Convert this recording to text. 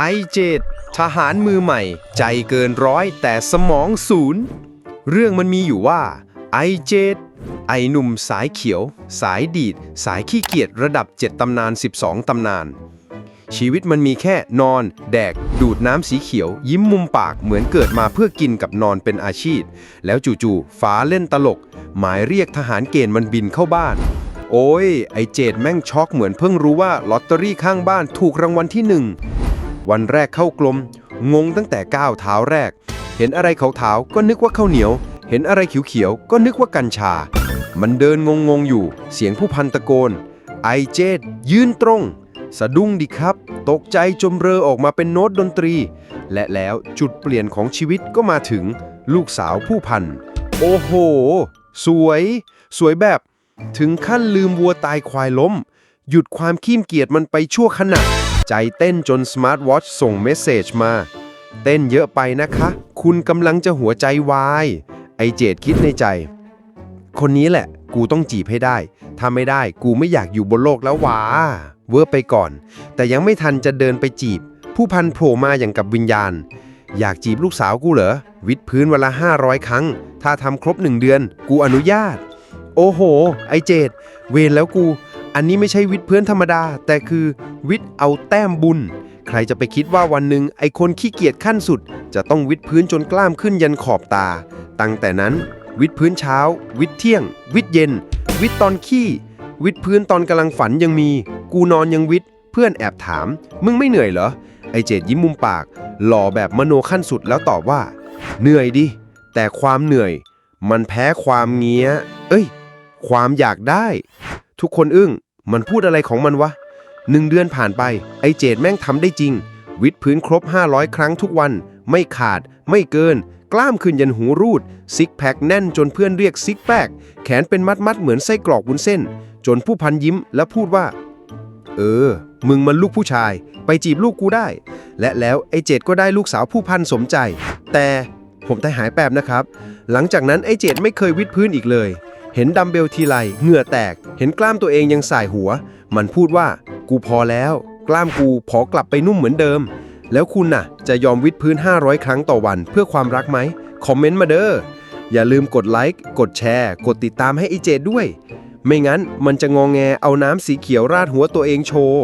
ไอเจดทหารมือใหม่ ใจเกินร้อยแต่สมองศูนย์ เรื่องมันมีอยู่ว่า ไอเจดไอหนุ่มสายเขียว สายดีด สายขี้เกียจระดับ 7 ตำนาน 12 ตำนาน ชีวิตมันมีแค่นอน แดก ดูดน้ำสีเขียว ยิ้มมุมปากเหมือนเกิดมาเพื่อกินกับนอนเป็นอาชีพ แล้วจู่ๆฟ้าเล่นตลก หมายเรียกทหารเกณฑ์มันบินเข้าบ้านโอ้ย ไอเจดแม่งช็อกเหมือนเพิ่งรู้ว่าลอตเตอรี่ข้างบ้านถูกรางวัลที่หนึ่ง วันแรกเข้ากลม งงตั้งแต่ก้าวเท้าแรก เห็นอะไรขาวๆก็นึกว่าข้าวเหนียว เห็นอะไรเขียวๆก็นึกว่ากัญชา มันเดินงงๆอยู่ เสียงผู้พันตะโกน ไอเจดยืนตรง สะดุ้งดิครับ ตกใจจมเรอออกมาเป็นโน้ตดนตรี และแล้วจุดเปลี่ยนของชีวิตก็มาถึงลูกสาวผู้พัน โอ้โห สวย สวยแบบ ถึงขั้นลืมวัวตายควายล้ม หยุดความขี้เกียจมันไปชั่วขณะ ใจเต้นจนสมาร์ทวอทช์ส่งเมสเซจมา เต้นเยอะไปนะคะ คุณกำลังจะหัวใจวาย ไอเจดคิดในใจ คนนี้แหละ กูต้องจีบให้ได้ ถ้าไม่ได้กูไม่อยากอยู่บนโลกแล้ววาเวอร์ไปก่อน แต่ยังไม่ทันจะเดินไปจีบ ผู้พันโผล่มาอย่างกับวิญญาณ อยากจีบลูกสาวกูเหรอ วิดพื้นวันละ 500 ครั้ง ถ้าทำครบหนึ่งเดือน กูอนุญาต โอ้โห ไอเจดเวรแล้วกู อันนี้ไม่ใช่วิทย์เพื่อนธรรมดา แต่คือวิทย์เอาแต้มบุญ ใครจะไปคิดว่าวันหนึ่งไอคนขี้เกียจขั้นสุด จะต้องวิทย์พื้นจนกล้ามขึ้นยันขอบตา ตั้งแต่นั้น วิทย์พื้นเช้า วิทย์เที่ยง วิทย์เย็น วิทย์ตอนขี้ วิทย์พื้นตอนกำลังฝันยังมี กูนอนยังวิทย์เพื่อนแอบถาม มึงไม่เหนื่อยเหรอไอเจดยิ้มมุมปาก หล่อแบบมโนขั้นสุดแล้วตอบว่า เหนื่อยดิแต่ความเหนื่อย มันแพ้ความเงี้ย เอ้ย ความอยากได้ ทุกคนอึ้ง มันพูดอะไรของมันวะหนึ่งเดือนผ่านไป ไอเจดแม่งทำได้จริง วิดพื้นครบ 500 ครั้งทุกวัน ไม่ขาด ไม่เกิน กล้ามขึ้นยันหูรูด ซิกแพคแน่นจนเพื่อนเรียกซิกแพคแขนเป็นมัดมัดเหมือนไส้กรอกวุ้นเส้น จนผู้พันยิ้มและพูดว่า เออ มึงมันลูกผู้ชาย ไปจีบลูกกูได้ และแล้วไอเจดก็ได้ลูกสาวผู้พันสมใจ แต่ผมใจหายแป๊บนะครับ หลังจากนั้นไอเจดไม่เคยวิดพื้นอีกเลย เห็นดัมเบลทีไรเหงื่อแตก เห็นกล้ามตัวเองยังสายหัว มันพูดว่ากูพอแล้ว กล้ามกูพอกลับไปนุ่มเหมือนเดิม แล้วคุณน่ะ จะยอมวิดพื้น 500 ครั้งต่อวันเพื่อความรักไหมคอมเมนต์มาเด้ออย่าลืมกดไลค์กดแชร์ กดติดตามให้ไอเจดด้วย ไม่งั้นมันจะงองแงเอาน้ำสีเขียวราดหัวตัวเองโชว์